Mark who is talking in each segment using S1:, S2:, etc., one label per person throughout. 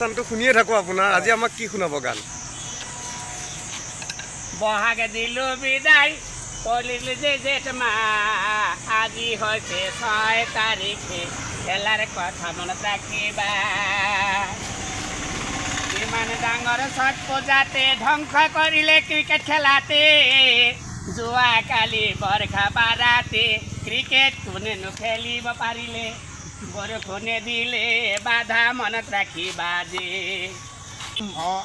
S1: গানটো শুনিয়ে থাকো আপোনাৰ। আজি আমাক কি শুনাব গান?
S2: বহাগে দিলো বিদায় পলিলি যে জেঠ মাহ আজি হৈছে ছয় তাৰিখে খেলাৰ কথা মনত ৰাখিবা। ইমান ডাঙৰ ছট পূজাতে ধ্বংস কৰিলে ক্ৰিকেট খেলাতে, যোৱাকালি বৰ্ষা বাৰাতে ক্ৰিকেট কোনেনো খেলিব পাৰিলে? বৰষুণে দিলে বাধা মনত ৰাখিবা যে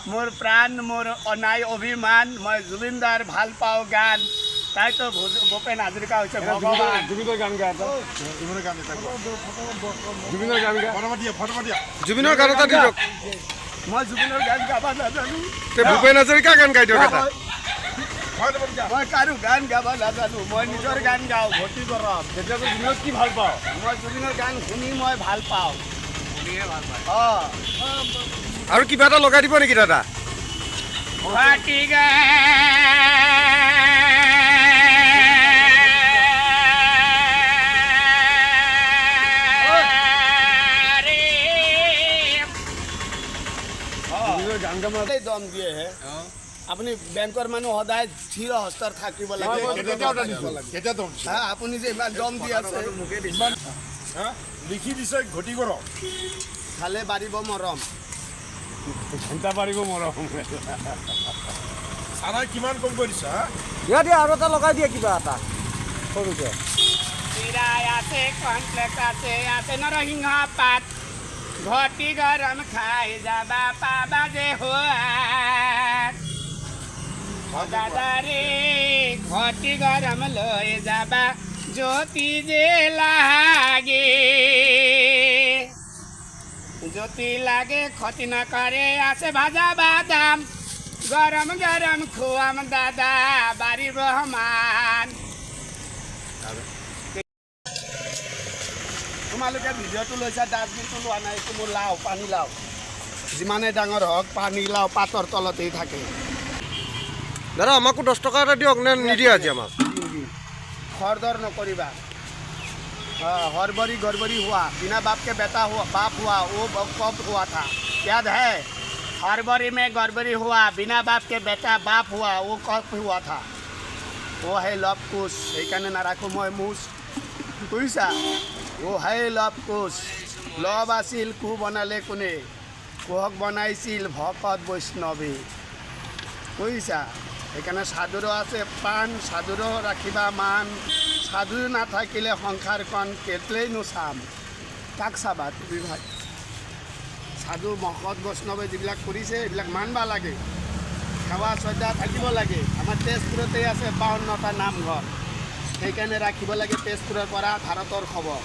S2: মোৰ প্ৰাণ মোৰ অনাই অভিমান মই জুবিনদাৰ ভালো পাওঁ গান। তাইতো ভূ- ভূপেন হাজৰিকা হৈছে ভগৱান।
S1: জুবিনৰ গান গায় এটা।
S3: জুবিনৰ গান।
S1: জুবিনৰ গান গায়।
S3: ফটো দিয়া
S1: জুবিনৰ গান এটা দিয়ক।
S2: মই জুবিনৰ গান গাব নাজানো।
S1: তে ভূপেন হাজৰিকা গান গাই দিয়ক এটা।
S2: মই কাৰো গান গাব নাজানো মই নিজৰ গান গাওঁ ভৰ্তি কৰক
S1: তেতিয়াতো জুবিনক কি ভালো পাওঁ
S2: মই জুবিনৰ গান শুনি মই ভালো পাওঁ অঁ
S1: আৰু কিবা এটা লগাই দিব নেকি দাদা?
S2: গুৱাহাটী
S1: জুবিনৰ গান গাব
S2: দম দিয়ে হে। আপুনি বেংকৰ মানুহ সদায় থিৰ হস্তৰ থাকিব লাগে। আপুনি যে ইমান দম দি আছে।
S3: হা? লিখি দিছে ঘটি কৰক।
S2: খালে বাঢ়িব মৰম।
S1: ঘণ্টা পাৰিব মৰম।
S3: চাৰাই কিমান কম কৰি দিছা হা?
S1: দিয়া দিয়া আৰু এটা লগাই দিয়ে কিবা এটা। সৰুকে।
S2: আছে কমপ্লেক্স আছে আছে নৰসিংহ পাত। ঘটি গৰম খাই যাবা পাবা যে হোৱাত দাদাৰে ঘটি গৰম লৈ যাবা, জ্যোতি যে লাগে। জ্যোতি লাগে, ক্ষতি নকৰে আছে ভাজা বাদাম। গৰম গৰম খুৱাম দাদা বাঢ়িব সমান তোমালোকে ভিডিঅ'টো লৈছা, ডাষ্টবিনটো লোৱা নাই এইটো মোৰ লাও, পানী লাও। যিমানে ডাঙৰ হওক, পানী লাও পাতৰ তলতেই থাকে।
S1: দাদা আমাকো দহ টকা এটা দিয়ক নে নিদিয়ে আজি আমাক
S2: খৰদৰ নকৰিবা हाँ, हरबरी गड़बड़ी हुआ बिना बाप के बेटा हुआ बाप हुआ वो ब- कब हुआ था याद है हरबरी में गड़बड़ी हुआ बिना बाप के बेटा बाप हुआ वो कब हुआ था वो है लव कुश সেইকাৰণে নাৰাখোঁ মই মুচ বুজিছা ও হে লভ কুশ লভ আছিল কু বনালে কোনে কুহক বনাইছিল ভকত বৈষ্ণৱী বুজিছা সেইকাৰণে সাধুৰো আছে পাণ সাধুৰো ৰাখিবা মান। সাধু নাথাকিলে সংসাৰখন কেতলেইনো চাম কাক চাবা তুমি ভাই? সাধু ভকত বৈষ্ণৱে যিবিলাক কৰিছে এইবিলাক মানবা লাগে। সেৱা শ্ৰদ্ধা থাকিব লাগে। আমাৰ তেজপুৰতে আছে বাৱন্নটা নামঘৰ। সেইকাৰণে ৰাখিব লাগে তেজপুৰৰ পৰা ভাৰতৰ খবৰ।